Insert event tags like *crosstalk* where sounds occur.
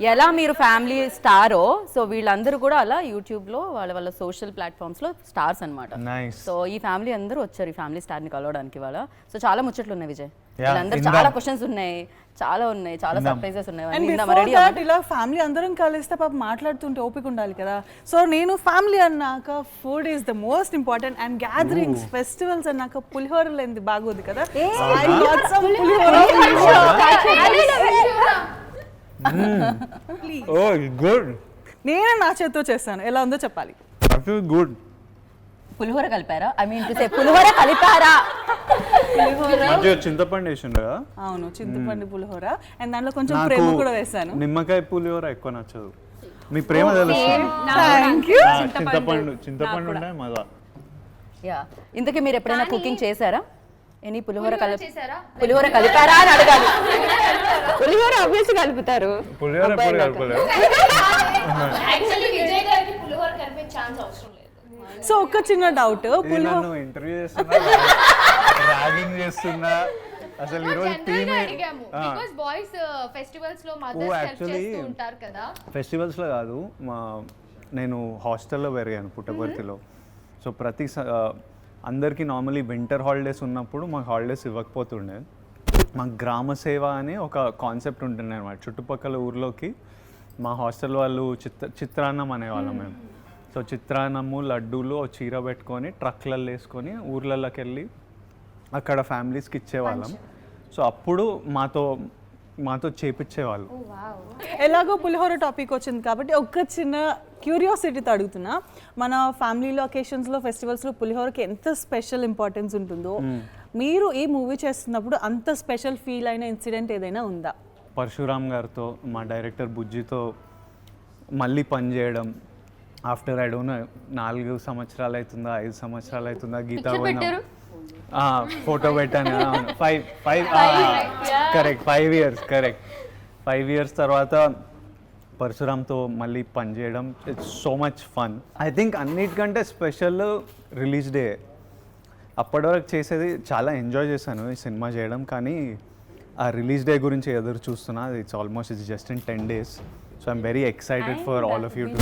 ఎలా మీరు family స్టారో so వీళ్ళందరూ కూడా అలా యూట్యూబ్లో వాళ్ళ వాళ్ళ సోషల్ ప్లాట్ఫామ్స్లో స్టార్స్ అన్నమాట. నైస్ సో ఈ ఫ్యామిలీ అందరూ వచ్చారు ఈ ఫ్యామిలీ స్టార్ని కలవడానికి వాళ్ళ సో చాలా ముచ్చట్లు ఉన్నాయి విజయ్. వీళ్ళందరూ. చాలా క్వశ్చన్స్ ఉన్నాయి చాలా ఉన్నాయి చాలా. సర్ప్రైజెస్ ఉన్నాయి. ఇలా ఫ్యామిలీ అందరం కలిస్తే పాప మాట్లాడుతుంటే ఓపిక ఉండాలి కదా. సో నేను ఫ్యామిలీ అన్నాక food is the most important and gatherings festivals అన్నాక పులిహోర లేనిది బాగోదు కదా ఓ గుడ్ *laughs* నేనే నా చేత్తో చేస్తాను. ఎలా ఉందో చెప్పాలి. గుడ్ పులిహోర కలిపారా? ఐ మీన్ టు సే పులిహోర కలిపారా? చింతపండు వేసిండు కదా? అవును చింతపండు పులిహోర. అండ్ దాంట్లో కొంచెం ప్రేమ కూడా వేసాను నిమ్మకాయ పులిహోర ఎక్కువ నచ్చదు. మీ ప్రేమ తెలుస్తుంది ఆ, చింతపండు. చింతపండు ఉండే మజా యా ఇంతకీ మీరు ఎప్పుడైనా కుకింగ్ చేశారా? ఎనీ పులిహోర కల చేశారా? పులిహోర కలిపారా అని అడగాలి. పులిహోర ఆబ్వియస్ కలుపుతారు. పులిహోర ఎప్పుడు కలపలేదు. యాక్చువల్లీ విజయ్ గారికి పులిహోర కలిపే ఛాన్స్ అవసరం లేదు. సో ఒక్క చిన్న డౌట్ పులిహోర ఇంటర్వ్యూ చేస్తున్నా ర్యాగింగ్ చేస్తున్నా. అసలు టీమ్ బాయ్స్ ఫెస్టివల్స్లో మదర్స్ హెల్ప్ actually- చేస్తూ ఉంటారు కదా. ఫెస్టివల్స్లో కాదు మా నేను హాస్టల్లో పెరిగాను పుట్టపర్తిలో. సో ప్రతి అందరికీ నార్మలీ వింటర్ హాలిడేస్ ఉన్నప్పుడు మాకు హాలిడేస్ ఇవ్వకపోతుండే. మాకు గ్రామ సేవ అని ఒక కాన్సెప్ట్ ఉంటుండే అనమాట చుట్టుపక్కల ఊర్లోకి మా హాస్టల్ వాళ్ళు చిత్ర చిత్రాన్నం అనేవాళ్ళం మేము. సో చిత్రాన్నము లడ్డూలు చీర పెట్టుకొని ట్రక్లలో వేసుకొని ఊర్లలోకి వెళ్ళి అక్కడ ఫ్యామిలీస్కి ఇచ్చేవాళ్ళం. సో అప్పుడు మాతో మాతో చేపించేవాళ్ళు ఎలాగో పులిహోర టాపిక్ వచ్చింది కాబట్టి ఒక్క చిన్న క్యూరియాసిటీతో అడుగుతున్నా మన ఫ్యామిలీలో అకేషన్స్లో ఫెస్టివల్స్లో పులిహోరకి ఎంత స్పెషల్ ఇంపార్టెన్స్ ఉంటుందో మీరు ఈ మూవీ చేస్తున్నప్పుడు అంత స్పెషల్ ఫీల్ అయిన ఇన్సిడెంట్ ఏదైనా ఉందా? పరశురామ్ గారితో మా డైరెక్టర్ బుజ్జితో మళ్ళీ పని చేయడం ఆఫ్టర్ ఐ డోంట్ నాలుగు సంవత్సరాలు అవుతుందా ఐదు సంవత్సరాలు అవుతుందా గీతా ఫోటో పెట్టాను. Five five correct five years correct five years తర్వాత పరశురామ్తో మళ్ళీ పని చేయడం it's so much fun I think అన్నిటికంటే స్పెషల్ రిలీజ్ డే అప్పటి వరకు చేసేది చాలా ఎంజాయ్ చేశాను ఈ సినిమా చేయడం కానీ ఆ రిలీజ్ డే గురించి ఎదురు చూస్తున్నా it's almost it's just in ten days so I'm very excited for all of you to